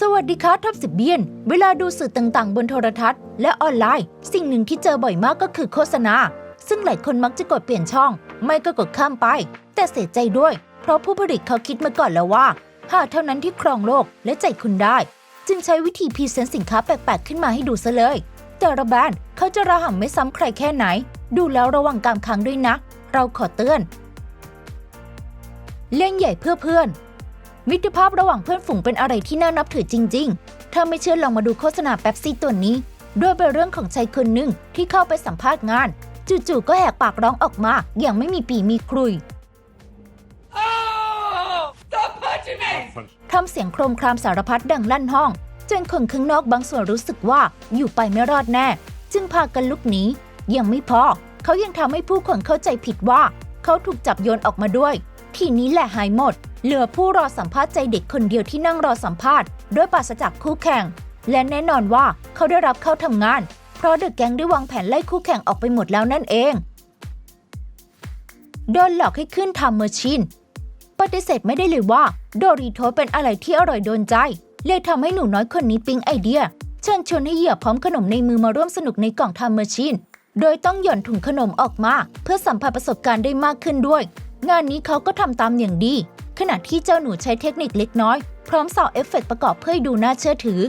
สวัสดีครับท็อปสิบเบียน เวลาดูสื่อต่างๆ บนโทรทัศน์และออนไลน์ สิ่งหนึ่งที่เจอบ่อยมากก็คือโฆษณา ซึ่งหลายคนมักจะกดเปลี่ยนช่อง ไม่ก็กดข้ามไป แต่เสียใจด้วย เพราะผู้ผลิตเขาคิดมาก่อนแล้วว่าหากเท่านั้นที่ครองโลกและใจคุณได้ จึงใช้วิธีพรีเซนต์สินค้าแปลกๆ ขึ้นมาให้ดูซะเลย แต่ละแบรนด์เขาจะระห่ำไม่ซ้ำใครแค่ไหน ดูแล้วระวังการค้างด้วยนะ เราขอเตือน เล่นใหญ่เพื่อเพื่อน มิตรภาพระหว่างเพื่อนฝูงเป็นอะไรที่น่านับถือจริง ๆ ถ้าไม่เชื่อลองมาดูโฆษณาแป๊บซี่ตัวนี้ ด้วยเป็นเรื่องของชายคนหนึ่งที่เข้าไปสัมภาษณ์งาน จู่ๆก็แหกปากร้องออกมาอย่างไม่มีปีมีครุย Oh! Stop punching me! ทำเสียงโครมครามสารพัดดังลั่นห้อง จนคนข้างนอกบางส่วนรู้สึกว่าอยู่ไปไม่รอดแน่ จึงพากันลุกหนียังไม่พอ เขายังทำให้ผู้คนเข้าใจผิดว่า เขาถูกจับโยนออกมาด้วย ทีนี้แหละหายหมด เหลือผู้รอสัมภาษณ์ใจเด็กคนเดียวที่นั่งรอสัมภาษณ์ด้วยปราศจากคู่แข่ง และแน่นอนว่าเขาได้รับเข้าทำงาน เพราะเดอะแก๊งได้วางแผนไล่คู่แข่งออกไปหมดแล้วนั่นเองโดนหลอกให้ขึ้นทำเมอร์ชินปฏิเสธไม่ได้เลยว่า โดริโทเป็นอะไรที่อร่อยโดนใจ เลยทำให้หนูน้อยคนนี้ปิ๊งไอเดียเชิญชวนให้เหยียบพร้อมขนมในมือมาร่วมสนุกในกล่องทำเมอร์ชินโดยต้องหย่อนถุงขนมออกมา เพื่อสัมผัสประสบการณ์ได้มากขึ้นด้วย งานนี้เขาก็ทำตามอย่างดี ขณะที่เจ้าหนูใช้เทคนิคเล็กน้อย พร้อมสอดเอฟเฟกต์ประกอบเพื่อให้ดูน่าเชื่อถือ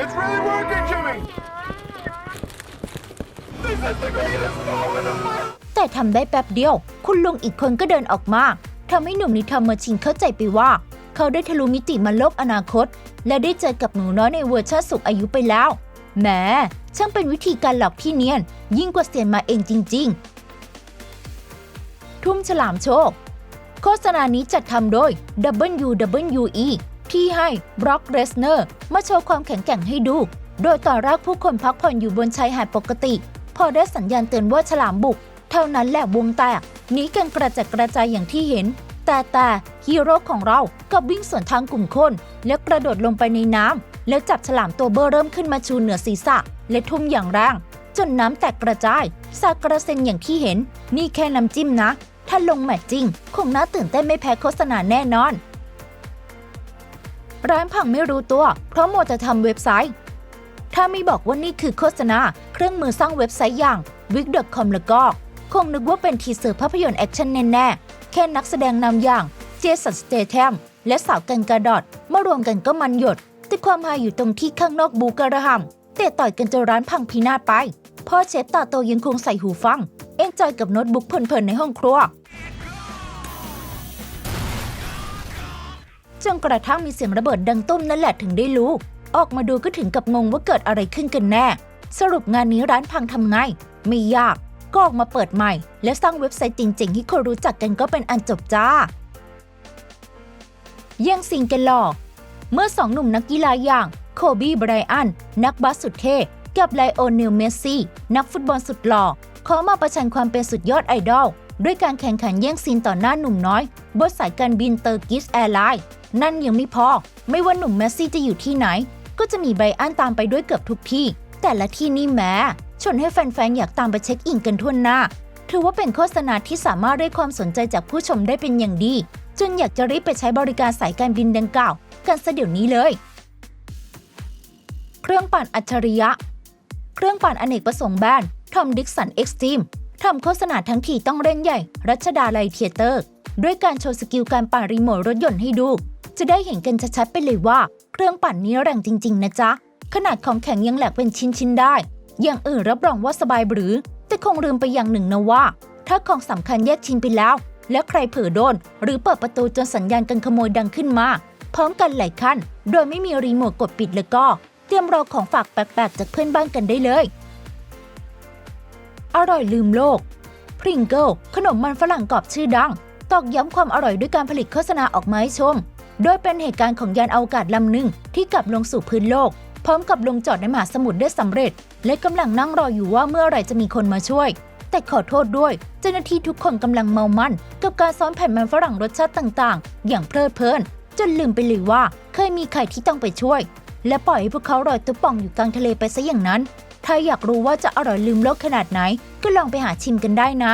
It's really working, Jimmy! This is the greatest moment of my แต่ทำได้แป๊บเดียว คุณลุงอีกคนก็เดินออกมาทำให้หนุ่มในทำเมอร์ชินเข้าใจไปว่า เขาได้ทะลุมิติมาโลกอนาคต และได้เจอกับหนูน้อยในเวอร์ชันสูงอายุไปแล้วแหมช่างเป็นวิธีการหลอกที่เนียน ยิ่งกว่าเสียนมาเองจริง ๆ ทุ่มฉลามโชคโฆษณานี้จัดทำโดย WWE ที่ให้บร็อกเรสเนอร์มาโชว์ความแข็งแกร่งให้ดู โดยต่อนแรกผู้คนพักผ่อนอยู่บนชายหาดปกติ พอได้สัญญาณเตือนว่าฉลามบุก เท่านั้นแหละวงแตกหนีกันกระจัดกระจายอย่างที่เห็น แต่แต่ฮีโร่ของเรากับวิ่งสวนทางกลุ่มคน แล้วกระโดดลงไปในน้ำแล้วจับฉลามตัวเบอร์เริ่มขึ้นมาชูเหนือศีรษะ และทุ่มอย่างแรงจนน้ำแตกกระจายสากระเซ็นอย่างที่เห็น นี่แค่น้ำจิ้มนะ ถ้าลงแมตจริง คงน่าตื่นเต้นไม่แพ้โฆษณาแน่นอน ร้านพังไม่รู้ตัว เพราะโมวจะทำเว็บไซต์ ถ้าไม่บอกว่านี่คือโฆษณา เครื่องมือสร้างเว็บไซต์อย่าง wix.com แล้วก็ คงนึกว่าเป็นทีเซอร์ภาพยนตร์แอคชั่นแน่ๆ แค่นักแสดงนำอย่างเจสันสเตแทมและสาวกันกาดอดมารวมกันก็มันหยด แต่ความฮาอยู่ตรงที่ข้างนอกบูกระหำเตะต่อยกันจนร้านพังพินาศไป พ่อเชฟตาโตยังคงใส่หูฟัง เอนจอยกับโน้ตบุ๊กเพลินๆในห้องครัว จนกระทั่งมีเสียงระเบิดดังตุ้มนั่นแหละถึงได้รู้ ออกมาดูก็ถึงกับงงว่าเกิดอะไรขึ้นกันแน่ สรุปงานนี้ร้านพังทำไง ไม่ยาก ก็ออกมาเปิดใหม่ และสร้างเว็บไซต์จริงๆให้คนรู้จักกันก็เป็นอันจบจ้าแย่งซิงกันหลอกเมื่อสองหนุ่มนักกีฬาอย่างโคบีไบรอัน นักบาสสุดเท่ กับไลโอเนลเมสซี่นักฟุตบอลสุดหล่อขอมาประชันความเป็นสุดยอดไอดอล ด้วยการแข่งขันแย่งซีนต่อหน้าหนุ่มน้อย บนสายการบินเตอร์กิสแอร์ไลน์นั่นยังไม่พอ ไม่ว่าหนุ่มเมสซี่จะอยู่ที่ไหน ก็จะมีไบรอันตามไปด้วยเกือบทุกที่ แต่ละที่นี่แม้ชนให้แฟนๆ อยากตามไปเช็คอินกันทั่วหน้า ถือว่าเป็นโฆษณาที่สามารถเรียกความสนใจจากผู้ชมได้เป็นอย่างดีจนอยากจะรีบไปใช้บริการสายการบินดังกล่าว กันซะเดี๋ยวนี้เลย เครื่องปั่นอัจฉริยะ เครื่องปั่นอเนกประสงค์แบรนทอมดิกสันเอ็กซ์ตรีมทำโฆษณาทั้งทีต้องเล่นใหญ่ รัชดาลัยเทเตอร์ ด้วยการโชว์สกิลการปั่นรีโมทรถยนต์ให้ดู จะได้เห็นกันชัดๆไปเลยว่า เครื่องปั่นนี้แรงจริง ๆ นะจ๊ะ ขนาดของแข็งยังแหลกเป็นชิ้นๆได้ อย่างอื่นรับรองว่าสบายหรือ แต่คงลืมไปอย่างหนึ่งนะว่า ถ้าของสำคัญแยกชิ้นไปแล้ว แล้วใครเผลอโดน หรือเปิดประตูจนสัญญาณการขโมยดังขึ้นมา พร้อมกันหลายขั้น โดยไม่มีรีโมทกดปิดแล้วก็ เตรียมรอของฝากแปลกๆจากเพื่อนบ้านกันได้เลย อร่อยลืมโลกพริงเกิลขนมมันฝรั่งกรอบชื่อดัง ตอกย้ำความอร่อยด้วยการผลิตโฆษณาออกมาให้ชม โดยเป็นเหตุการณ์ของยานอวกาศลำหนึ่งที่กลับลงสู่พื้นโลก พร้อมกับลงจอดในมหาสมุทรได้สำเร็จ และกำลังนั่งรออยู่ว่าเมื่อไหร่จะมีคนมาช่วย แต่ขอโทษด้วย เจ้าหน้าที่ทุกคนกำลังเมามัน กับการซ้อนแผ่นมันฝรั่งรสชาติต่างๆ อย่างเพลิดเพลิน จนลืมไปเลยว่า เคยมีใครที่ต้องไปช่วย และปล่อยให้พวกเขาลอยตุ๊บป่องอยู่กลางทะเลไปซะอย่างนั้น ถ้าอยากรู้ว่าจะอร่อยลืมโลกขนาดไหน ก็ลองไปหาชิมกันได้นะ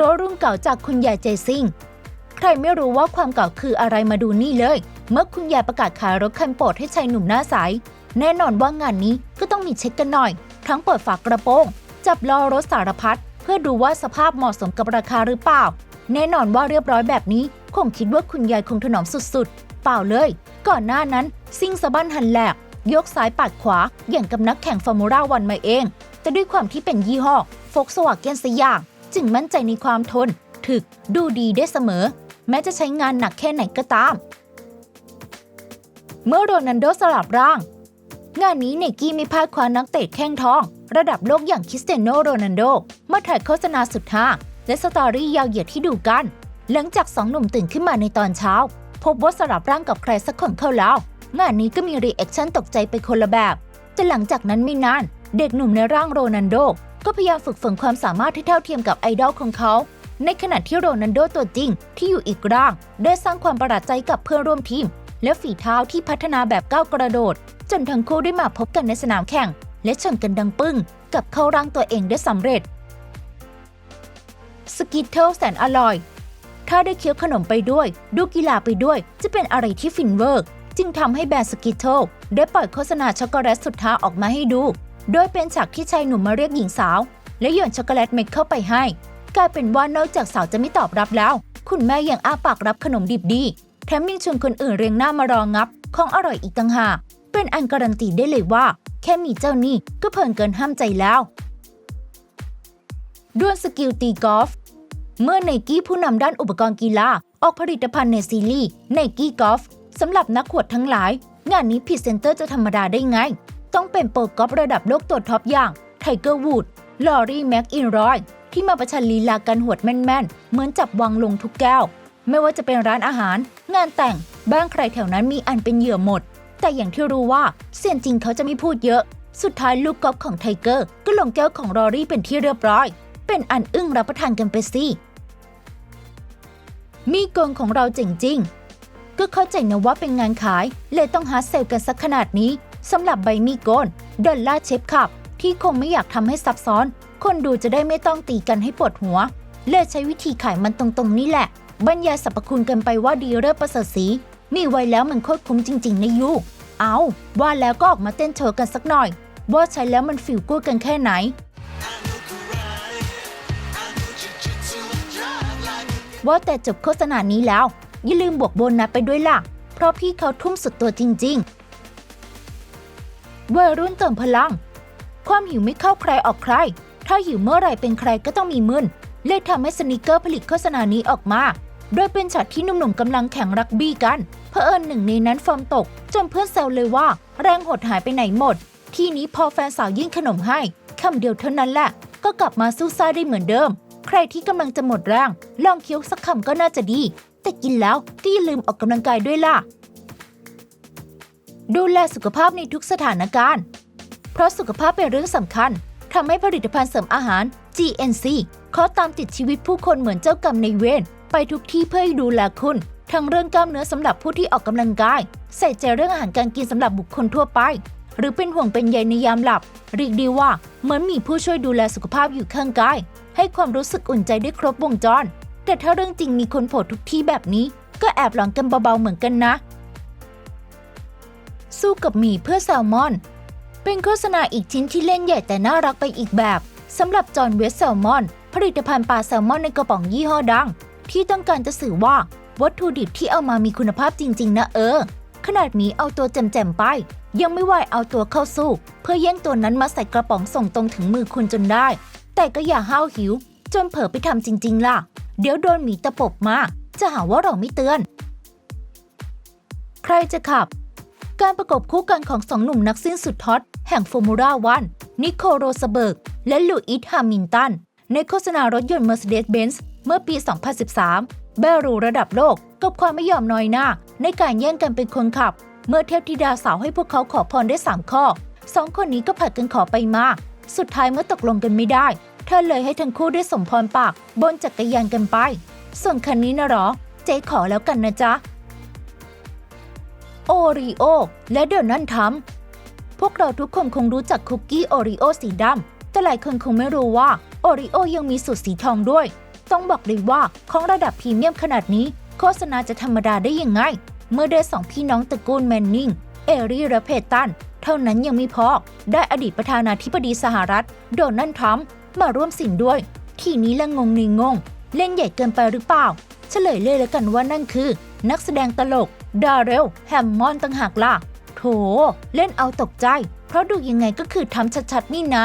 รถรุ่นเก่าจากคุณยายเจซิง ใครไม่รู้ว่าความเก่าคืออะไรมาดูนี่เลย เมื่อคุณยายประกาศขายรถคันโปรดให้ชายหนุ่มหน้าใส แน่นอนว่างานนี้ก็ต้องมีเช็คกันหน่อย ทั้งเปิดฝากกระโปรง จับล้อรถสารพัดเพื่อดูว่าสภาพเหมาะสมกับราคาหรือเปล่า แน่นอนว่าเรียบร้อยแบบนี้ คงคิดว่าคุณยายคงถนอมสุดๆ เปล่าเลย ก่อนหน้านั้นซิ่งสะบั้นหันแหลก ยกซ้ายปัดขวา อย่างกับนักแข่งฟอร์มูล่าวันมาเอง แต่ด้วยความที่เป็นยี่ห้อโฟกสวาเกนสยาง จึงมั่นใจในความทน ถึกดูดีได้เสมอ แม้จะใช้งานหนักแค่ไหนก็ตาม เมื่อโรนัลโดสลับร่าง งานนี้ไนกี้ไม่พลาดคว้านักเตะแข้งทอง ระดับโลกอย่างคริสเตียโนโรนัลโดมาถ่ายโฆษณาสุดฮาและสตอรี่ยาวเหยียดที่ดูกัน หลังจากสองหนุ่มตื่นขึ้นมาในตอนเช้า พบว่าสลับร่างกับใครสักคนเข้าแล้ว งานนี้ก็มีรีแอคชั่นตกใจไปคนละแบบ แต่หลังจากนั้นไม่นาน เด็กหนุ่มในร่างโรนัลโด ก็พยายามฝึกฝนความสามารถที่เท่าเทียมกับไอดอลของเขา ในขณะที่โรนัลโดตัวจริงที่อยู่อีกร่าง ได้สร้างความประหลาดใจกับเพื่อนร่วมทีม และฝีเท้าที่พัฒนาแบบก้าวกระโดด จนทั้งคู่ได้มาพบกันในสนามแข่ง และชนกันดังปึ้ง กับเข้าร่างตัวเองได้สำเร็จสกิทเทิลแสนอร่อย ถ้าได้เคี้ยวขนมไปด้วย ดูกีฬาไปด้วย จะเป็นอะไรที่ฟินเวอร์ จึงทำให้แบรนด์สกิทเทิลได้ปล่อยโฆษณาช็อกโกแลตสุดท้าออกมาให้ดู โดยเป็นฉากที่ชายหนุ่มมาเรียกหญิงสาว และโยนช็อกโกแลตเม็ดเข้าไปให้ กลายเป็นว่านอกจากสาวจะไม่ตอบรับแล้ว คุณแม่ยังอ้าปากรับขนมดิบดี แถมยังชวนคนอื่นเรียงหน้ามารองับ ของอร่อยอีกต่างหากเป็นอันการันตีได้เลยว่า แค่มีเจ้านี่ก็เพลินเกินห้ามใจแล้วด้วลสกิลตีกอล์ฟ เมื่อไนกี้ผู้นำด้านอุปกรณ์กีฬาออกผลิตภัณฑ์ในซีรีส์ไนกี้กอล์ฟสำหรับนักขวดทั้งหลาย งานนี้พรีเซนเตอร์จะธรรมดาได้ไง ต้องเป็นโปรกอล์ฟระดับโลกตัวท็อปอย่างไทเกอร์วูดลอรี่แม็กอินรอยที่มาประชันลีลาการหวดแม่นๆ เหมือนจับวางลงทุกแก้ว ไม่ว่าจะเป็นร้านอาหาร งานแต่งบ้านใครแถวนั้นมีอันเป็นเหยื่อหมด แต่อย่างที่รู้ว่าเซียนจริงเขาจะไม่พูดเยอะ สุดท้ายลูกกอล์ฟของไทเกอร์ก็ลงแก้วของรอรี่เป็นที่เรียบร้อย เป็นอันอึ้งรับประทานกันไปสิมีกงของเราเจ๋งจริง ก็เข้าใจนะว่าเป็นงานขาย เลยต้องหาเซลล์กันสักขนาดนี้สำหรับใบมีโกนดอลลาร์เชฟขับ ที่คงไม่อยากทำให้ซับซ้อน คนดูจะได้ไม่ต้องตีกันให้ปวดหัว เลยใช้วิธีขายมันตรงๆนี่แหละ บรรยายสรรพคุณกันไปว่าดีเลิศประเสริฐสี มีไว้แล้วมันโคตรคุ้มจริงๆในะยูเอาว่าแล้วก็ออกมาเต้นโชว์กันสักหน่อย ว่าใช้แล้วมันฟิลกู้กันแค่ไหน ว่าแต่จบโฆษณานี้แล้ว อย่าลืมบวกโบนัสไปด้วยล่ะ เพราะพี่เขาทุ่มสุดตัวจริงๆวัยรุ่นเติมพลัง ความหิวไม่เข้าใครออกใคร ถ้าหิวเมื่อไหร่เป็นใครก็ต้องมีมึนเลยทำให้สนิเกอร์ผลิตโฆษณานี้ออกมา โดยเป็นช็อตที่หนุ่มๆกำลังแข่งรักบี้กันเผอิญหนึ่งในนั้นฟอร์มตก จนเพื่อนแซวเลยว่า แรงหดหายไปไหนหมด ที่นี้พอแฟนสาวยื่นขนมให้คำเดียวเท่านั้นแหละ ก็กลับมาสู้ซ่าได้เหมือนเดิม ใครที่กำลังจะหมดแรงลองเคี้ยวสักคำก็น่าจะดี แต่กินแล้วก็อย่าลืมออกกำลังกายด้วยล่ะ ดูแลสุขภาพในทุกสถานการณ์ เพราะสุขภาพเป็นเรื่องสำคัญทำให้ผลิตภัณฑ์เสริมอาหาร GNC เขาตามติดชีวิตผู้คนเหมือนเจ้ากรรมในเวรไปทุกที่เพื่อดูแลคุณ ทั้งเรื่องกล้ามเนื้อสำหรับผู้ที่ออกกำลังกาย ใส่ใจเรื่องอาหารการกินสำหรับบุคคลทั่วไป หรือเป็นห่วงเป็นใยในยามหลับ เรียกดีว่าเหมือนมีผู้ช่วยดูแลสุขภาพอยู่ข้างกาย ให้ความรู้สึกอุ่นใจได้ครบวงจร แต่ถ้าเรื่องจริงมีคนโผล่ทุกที่แบบนี้ ก็แอบหลอนกันเบาๆเหมือนกันนะ สู้กับหมีเพื่อแซลมอน เป็นโฆษณาอีกชิ้นที่เล่นใหญ่แต่น่ารักไปอีกแบบสำหรับจอห์นเวสแซลมอน ผลิตภัณฑ์ปลาแซลมอนในกระป๋องยี่ห้อดัง ที่ต้องการจะสื่อว่าวัตถุดิบที่เอามามีคุณภาพจริง ๆ นะเออ ขนาดหมีเอาตัวแจมๆไป ยังไม่ไหวเอาตัวเข้าสู้ เพื่อแย่งตัวนั้นมาใส่กระป๋องส่งตรงถึงมือคุณจนได้ แต่ก็อย่าห้าวหิว จนเผลอไปทำจริง ๆ ล่ะ เดี๋ยวโดนหมีตะปบมา จะหาว่าเราไม่เตือน ใครจะขับ การประกบคู่กันของสองหนุ่มนักซิ่งสุดฮอตแห่งฟอร์มูล่าวันนิโคโรสเบิร์ก และลูอิสฮามิลตัน ในโฆษณารถยนต์ Mercedes-Benz เมื่อปี 2013 แบรูระดับโลก กับความไม่ยอมน้อยหน้า ในการแย่งกันเป็นคนขับ เมื่อเทพธิดาสาวให้พวกเขาขอพรได้ 3 ข้อสองคนนี้ก็ผัดกันขอไปมา สุดท้ายเมื่อตกลงกันไม่ได้ เธอเลยให้ทั้งคู่ได้สมพรปาก บนจักรยานกันไป ส่วนคันนี้นะหรอ เจ๊ขอแล้วกันนะจ๊ะ โอรีโอและเดยวนั่นทำพวกเราทุกคนคงรู้จักคุกกี้โอรีโอสีดำ แต่หลายคนคงไม่รู้ว่าโอรีโอยังมีสูตรสีทองด้วย ต้องบอกเลยว่าของระดับพรีเมียมขนาดนี้ โฆษณาจะธรรมดาได้ยังไง เมื่อได้สองพี่น้องตระกูลแมนนิง เอรีและเพตัน เท่านั้นยังไม่พอ ได้อดีตประธานาธิบดีสหรัฐ โดนัลด์ทรัมป์มาร่วมสิงด้วย ทีนี้ละงงในงง เล่นใหญ่เกินไปหรือเปล่า เฉลยเลยแล้วกันว่านั่นคือ นักแสดงตลก ดาเรล แฮมมอนต่างหากล่ะ โถ เล่นเอาตกใจ เพราะดูยังไงก็คือทำชัดๆนี่นะ